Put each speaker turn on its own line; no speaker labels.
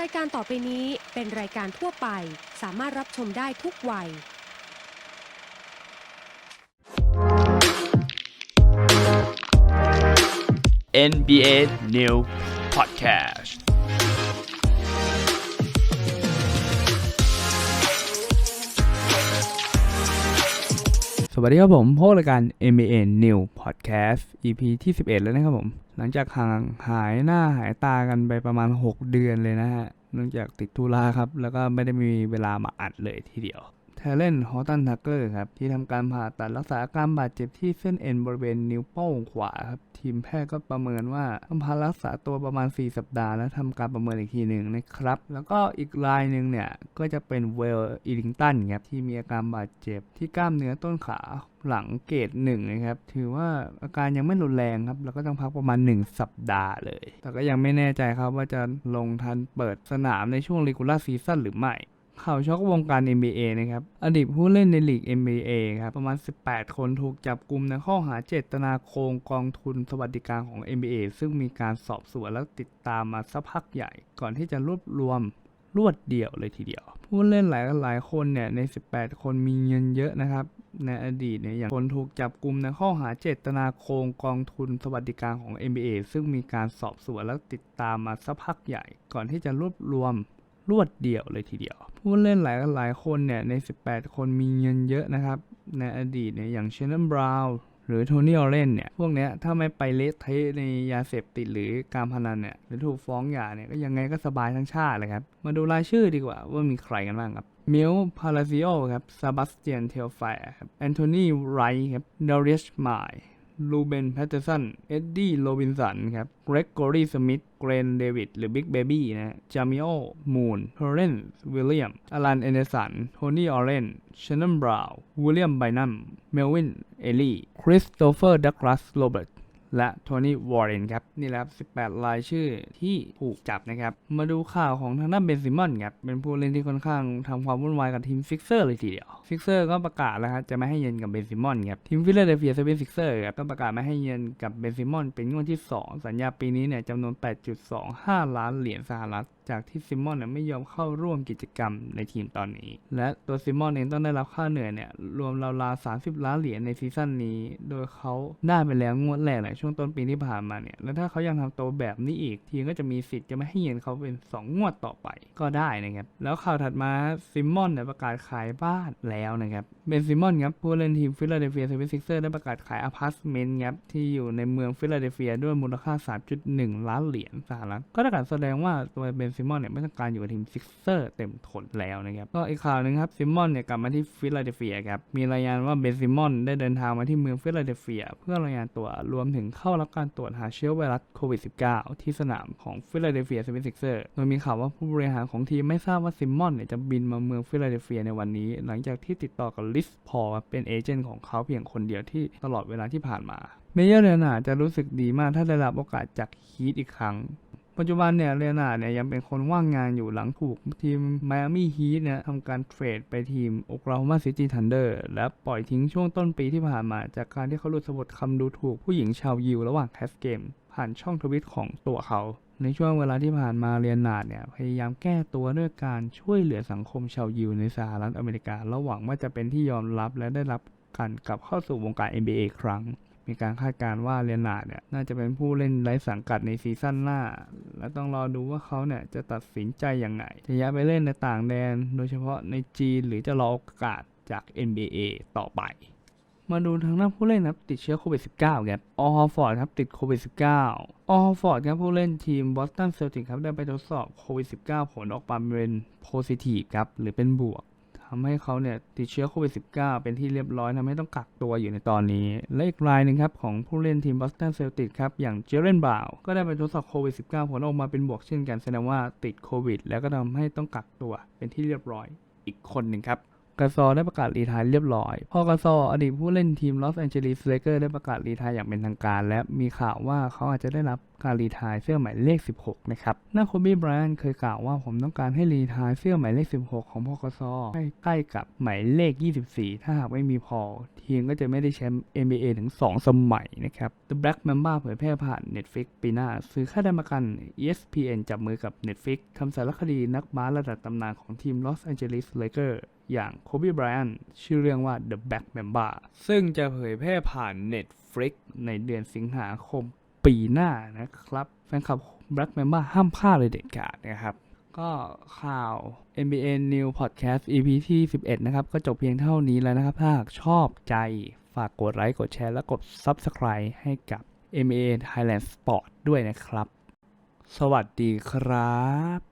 รายการต่อไปนี้เป็นรายการทั่วไป สามารถรับชมได้ทุกวัย
NBA New Podcast วัสดีครับผมพบกับรายการ M A N New Podcast EP ที่ 11 แล้วนะครับผม หลังจากห่างหายหน้าหายตากันไปประมาณ 6 เดือนเลยนะฮะเนื่องจากติดธุระครับ แล้วก็ไม่ได้มีเวลามาอัดเลยทีเดียว เทเลนฮอตันทักเกอร์ครับที่ทำการผ่าตัดรักษาอาการบาดเจ็บที่เส้นเอ็นบริเวณนิ้วโป้งขวาครับทีมแพทย์ก็ประเมินว่าต้องพักรักษาตัวประมาณ 4 สัปดาห์แล้วทำการประเมินอีกทีหนึ่งนะครับ แล้วก็อีกรายหนึ่งเนี่ยก็จะเป็นเวลอิลิงตันครับที่มีอาการบาดเจ็บที่กล้ามเนื้อต้นขาหลังเกตหนึ่งนะครับ ถือว่าอาการยังไม่รุนแรงครับ แล้วก็ต้องพักประมาณ 1 สัปดาห์เลย แต่ก็ยังไม่แน่ใจครับว่าจะลงทันเปิดสนามในช่วง regular season หรือไม่ ข่าวช็อกวงการ NBA นะครับ อดีตผู้เล่นในลีก NBA ครับประมาณ 18 คนถูกจับกลุ่มในข้อหาเจตนาโกงกองทุนสวัสดิการของ NBA ซึ่งมีการสอบสวนและติดตามมาสักพักใหญ่ ก่อนที่จะรวบรวมรวดเดียวเลยทีเดียว ผู้เล่นหลายหลายๆคนเนี่ยใน 18 คนมีเงินเยอะนะครับ ในอดีตเนี่ยอย่างคนถูกจับกลุ่มในข้อหาเจตนาโกงกองทุนสวัสดิการของ NBA ซึ่งมีการสอบสวนและติดตามมาสักพักใหญ่ ก่อนที่จะรวบรวม รวดเดียวเลยทีเดียว ผู้เล่นหลายหลายๆคนเนี่ยใน 18 คนมีเงินเยอะนะครับ ในอดีตเนี่ยอย่างเชนนันบราวน์หรือโทนี่ออเรนเนี่ย พวกเนี้ยถ้าไม่ไปเละเทะในยาเสพติดหรือการพนันเนี่ย หรือถูกฟ้องหย่าเนี่ย ก็ยังไงก็สบายทั้งชาติเลยครับ มาดูรายชื่อดีกว่าว่ามีใครกันบ้างครับมิลพาราซิโอครับซาบาสเตียนเทลไฟครับแอนโทนีไรท์ครับดอริชมาย ลูเบนแพตเตอร์สัน เอ็ดดี้โรบินสันครับเกรกกอรีสมิธ เกรนเดวิด หรือบิ๊กเบบี้นะ จามิโอ มูนเทเรนส์วิลเลียมอลันเอเนสัน โทนี่ ออเรนชนนันบราวน์ วิลเลียมไบนัม เมลวิน เอลี่ คริสโตเฟอร์ ดักลาส โรเบิร์ต และโทนี่วอร์เรนครับนี่แหละครับ18 รายชื่อที่ถูกจับนะครับ มาดูข่าวของทางด้านเบนซิมอนครับเป็นผู้เล่นที่ค่อนข้างทำความวุ่นวายกับทีมฟิกเซอร์เลยทีเดียวฟิกเซอร์ก็ประกาศแล้วครับจะไม่ให้เยินกับเบนซิมอนครับทีมฟิลาเดลเฟียเซเว่นซิกเซอร์ครับก็ประกาศไม่ให้เยินกับเบนซิมอนเป็นงวดที่ 2 สัญญาปีนี้เนี่ยจำนวน 8.25 ล้านเหรียญสหรัฐ จากที่ซิมอนเนี่ยไม่ยอมเข้าร่วมกิจกรรมในทีมตอนนี้ และตัวซิมอนเองต้องได้รับค่าเหนื่อยเนี่ยรวมราวๆ30ล้านเหรียญในซีซั่นนี้ โดยเขาได้ไปแล้วงวดแรกในช่วงต้นปีที่ผ่านมาเนี่ย แล้วถ้าเขายังทำตัวแบบนี้อีก ทีมก็จะมีสิทธิ์จะไม่ให้เยือนเขาเป็น 2 งวดต่อไปก็ได้นะครับ แล้วข่าวถัดมาซิมอนเนี่ยประกาศขายบ้านแล้วนะครับ เบนซิมอนครับผู้เล่นทีมฟิลาเดลเฟียเซเว่นซิกเซอร์ได้ประกาศขายอพาร์ตเมนต์ครับที่อยู่ในเมืองฟิลาเดลเฟียด้วยมูลค่า 3.1 ล้านเหรียญสหรัฐ ก็ได้การแสดงว่าตัวเบนซซิมอนเนี่ยไม่ต้องการอยู่กับทีมซิกเซอร์เต็มทนแล้วนะครับ ก็อีกข่าวหนึ่งครับซิมอนเนี่ยกลับมาที่ฟิลาเดลเฟียครับ มีรายงานว่าเบนซิมอนได้เดินทางมาที่เมืองฟิลาเดลเฟีย เพื่อรายงานตัวรวมถึงเข้ารับการตรวจหาเชื้อไวรัสโควิด -19 ที่สนามของฟิลาเดลเฟียเซเว่นซิกเซอร์โดยมีข่าวว่าผู้บริหารของทีมไม่ทราบว่าซิมอนเนี่ยจะบินมาเมืองฟิลาเดลเฟียในวันนี้ หลังจากที่ติดต่อกับลิสพอเป็นเอเจนต์ของเขาเพียงคนเดียวที่ตลอดเวลาที่ผ่านมาเมเยอร์เรนาจะรู้สึกดีมากถ้าได้รับโอกาสจากฮีทอีกครั้ง ปัจจุบันเนี่ยเรนาร์ดเนี่ยยังเป็นคนว่างงานอยู่หลังถูกทีมไมอามี่ฮีทเนี่ยทำการเทรดไปทีมโอคลาโฮมาซิตี้ทันเดอร์และปล่อยทิ้งช่วงต้นปีที่ผ่านมา จากการที่เขาหลุดสะบดคำดูถูกผู้หญิงชาวยิวระหว่างแคสเกม ผ่านช่องทวิตของตัวเขาในช่วงเวลาที่ผ่านมาเรียนนาดเนี่ยพยายามแก้ตัวด้วยการช่วยเหลือสังคมชาวยิวในสหรัฐอเมริกาและหวังว่าจะเป็นที่ยอมรับและได้รับการกลับเข้าสู่วงการ NBA อีกครั้ง มีการคาดการณ์ว่าเรียนนาดเนี่ยน่าจะเป็นผู้เล่นไร้สังกัดในซีซั่นหน้า และต้องรอดูว่าเขาเนี่ยจะตัดสินใจยังไงจะย้ายไปเล่นในต่างแดน โดยเฉพาะในจีนหรือจะรอโอกาสจาก NBA ต่อไป มาดูทางด้านผู้เล่นครับติดเชื้อโควิด -19 ครับออฮอฟอร์ดครับติดโควิด -19 ออฮอฟอร์ดครับผู้เล่นทีมบอสตันเซลติกครับได้ไปทดสอบโควิด -19 ผลออกมาเป็นโพซิทีฟครับหรือเป็นบวก ทำให้เขาเนี่ยติดเชื้อโควิด -19 เป็นที่เรียบร้อยทำให้ต้องกักตัวอยู่ในตอนนี้ และอีกรายหนึ่งครับ ของผู้เล่นทีมบอสตันเซลติกครับ อย่างเจเรนบาว ก็ได้ไปทดสอบโควิด -19 ผลออกมาเป็นบวกเช่นกันแสดงว่าติดโควิด แล้วก็ทำให้ต้องกักตัวเป็นที่เรียบร้อยอีกคนหนึ่งครับ กาซอได้ประกาศรีไทายเรียบร้อย พอกาซออดีตผู้เล่นทีมลอสแอนเจลิสเลเกอร์ได้ประกาศรีไทายอย่างเป็นทางการ และมีข่าวว่าเขาอาจจะได้รับการรีไทายเสื้อหมายเลข 16 นะครับน้าโคบีไบรอันเคยกล่าวว่าผมต้องการให้รีไทายเสื้อหมายเลข 16 ของพกสให้ใกล้กับหมายเลข 24 ถ้าหากไม่มีพอ ทีมก็จะไม่ได้แชมป์ NBA ถึง 2 สมัยนะครับ The Black Mamba เผยแพร่ผ่าน Netflix ปีหน้า ซื้อค่าได้ประกัน ESPN จับมือกับ Netflix ทำสารคดีนักบาสระดับตำนานของทีม Los Angeles Lakers อย่างโคบีไบรอันชื่อเรื่องว่า The Black Mamba ซึ่งจะเผยแพร่ผ่าน Netflix ในเดือนสิงหาคมปีหน้านะครับ แฟนคลับ Black Mamba ห้ามพลาดเลยเด็ดขาดนะครับ ก็ข่าว NBA New Podcast EP ที่ 11 นะครับ ก็จบเพียงเท่านี้แล้วนะครับ ถ้าหากชอบใจฝากกดไลค์กดแชร์และกด Subscribe ให้กับ NBA Thailand Sport ด้วยนะครับ สวัสดีครับ